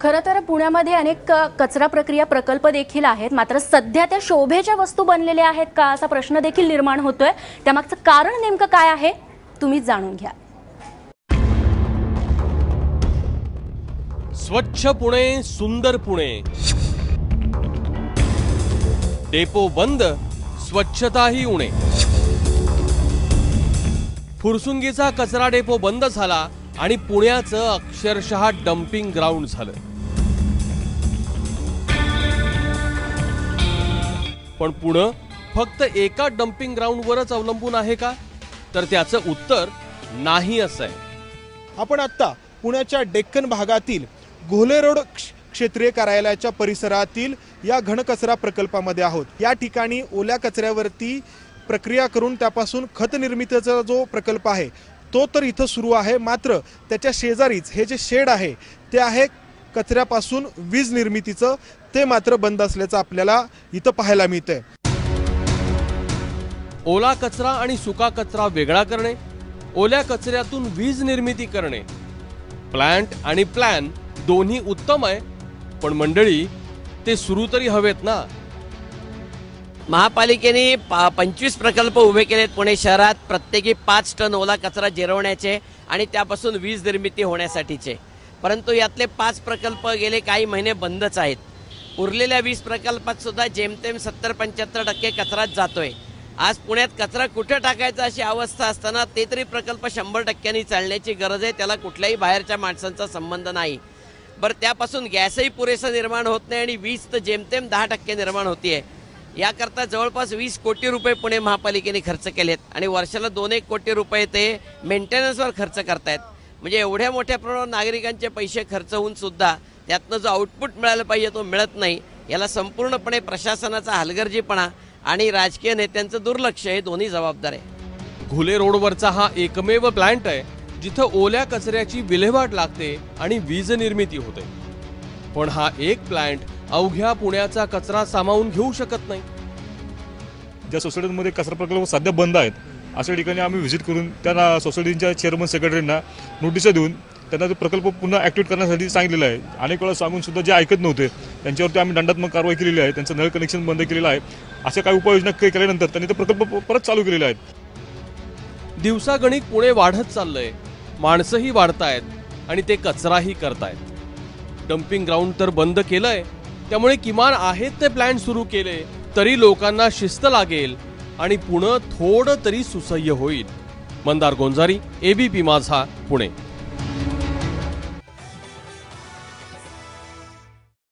खरं तर पुण्यामध्ये अनेक कचरा प्रक्रिया प्रकल्प देखील आहेत. मात्र सध्या त्या शोभेच्या वस्तू बनलेल्या आहेत का असा प्रश्न देखील निर्माण होतोय. त्यामागचं कारण नेमकं काय आहे तुम्ही जाणून घ्या. स्वच्छ पुणे सुंदर पुणे. डेपो बंद स्वच्छताही उणे. फुरसुंगीचा कचरा डेपो बंद झाला आणि पुण्याचं अक्षरशः डम्पिंग ग्राउंड झालं. पण पुणं फक्त एका डम्पिंग ग्राउंडवरच अवलंबून आहे का? तर त्याचं उत्तर नाही असं आहे. आपण आत्ता पुण्याच्या डेक्कन भागातील घोले रोड क्ष- क्षेत्रीय कार्यालयाच्या परिसरातील या घनकचरा प्रकल्पामध्ये आहोत. या ठिकाणी ओल्या कचऱ्यावरती प्रक्रिया करून त्यापासून खत निर्मितीचा जो प्रकल्प आहे तो तर इथं सुरू आहे. मात्र त्याच्या शेजारीच हे जे शेड आहे ते आहे कचऱ्यापासून वीज निर्मितीचं ते मात्र बंद असल्याचं आपल्याला इथं पाहायला मिळतंय. ओला कचरा आणि सुका कचरा वेगळा करणे ओल्या कचऱ्यातून वीज निर्मिती करणे. प्लांट आणि प्लॅन दोन्ही उत्तम आहे पण मंडळी ते सुरू तरी हवेत ना? महापालिकेने पा पंचवीस प्रकल्प उभे केलेत पुणे शहरात. प्रत्येकी पाच टन ओला कचरा जिरवण्याचे आणि त्यापासून वीज निर्मिती होण्यासाठीचे. परंतु यातले पाच प्रकल्प गेले काही महिने बंदच आहेत. उरलेल्या वीस प्रकल्पात सुद्धा जेमतेम सत्तर पंच्याहत्तर टक्के कचराच जातोय. आज पुण्यात कचरा कुठे टाकायचा अशी अवस्था असताना ते तरी प्रकल्प शंभर टक्क्यांनी चालण्याची गरज आहे त्याला कुठल्याही बाहेरच्या माणसांचा संबंध नाही. बरं त्यापासून गॅसही पुरेसा निर्माण होत नाही आणि वीज तर जेमतेम दहा टक्के निर्माण होतीये. याकरता जवळपास वीस कोटी रुपये पुणे महापालिकेने खर्च केलेत आणि वर्षाला दोन एक कोटी रुपये ते मेंटेनन्सवर खर्च करतायत. म्हणजे एवढ्या मोठ्या प्रमाणावर नागरिकांचे पैसे खर्च होऊन सुद्धा त्यातनं जो आउटपुट मिळायला पाहिजे तो मिळत नाही याला संपूर्णपणे प्रशासनाचा हलगर्जीपणा आणि राजकीय नेत्यांचं दुर्लक्ष हे दोन्ही जबाबदार आहे. घुले रोडवरचा हा एकमेव प्लांट आहे जिथं ओल्या कचऱ्याची विल्हेवाट लागते आणि वीज निर्मिती होते. पण हा एक प्लांट अवघ्या पुण्याचा कचरा सामावून घेऊ शकत नाही. ज्या सोसायटीमध्ये कचरा प्रकल्प सध्या बंद आहेत अशा ठिकाणी आम्ही व्हिजिट करून त्यांना सोसायटीच्या चेअरमन सेक्रेटरींना नोटिसा देऊन त्यांना तो प्रकल्प पुन्हा ॲक्टिवेट करण्यासाठी सांगितलेलं आहे. अनेक वेळा सांगून सुद्धा जे ऐकत नव्हते त्यांच्यावरती आम्ही दंडात्मक कारवाई केलेली आहे त्यांचं नळ कनेक्शन बंद केलेलं आहे. अशा काही उपाययोजना के- केल्यानंतर त्यांनी ते प्रकल्प परत चालू केलेले आहेत दिवसागणिक पुणे वाढत चाललंय. माणसंही वाढतायत आणि ते कचराही करतायत. डम्पिंग ग्राउंड तर बंद केलंय. त्यामुळे किमान आहेत ते प्लॅन सुरू केले तरी लोकांना शिस्त लागेल आणि पुणं थोडं तरी सुसह्य होईल. मंदार गोंजारी एबीपी माझा पुणे.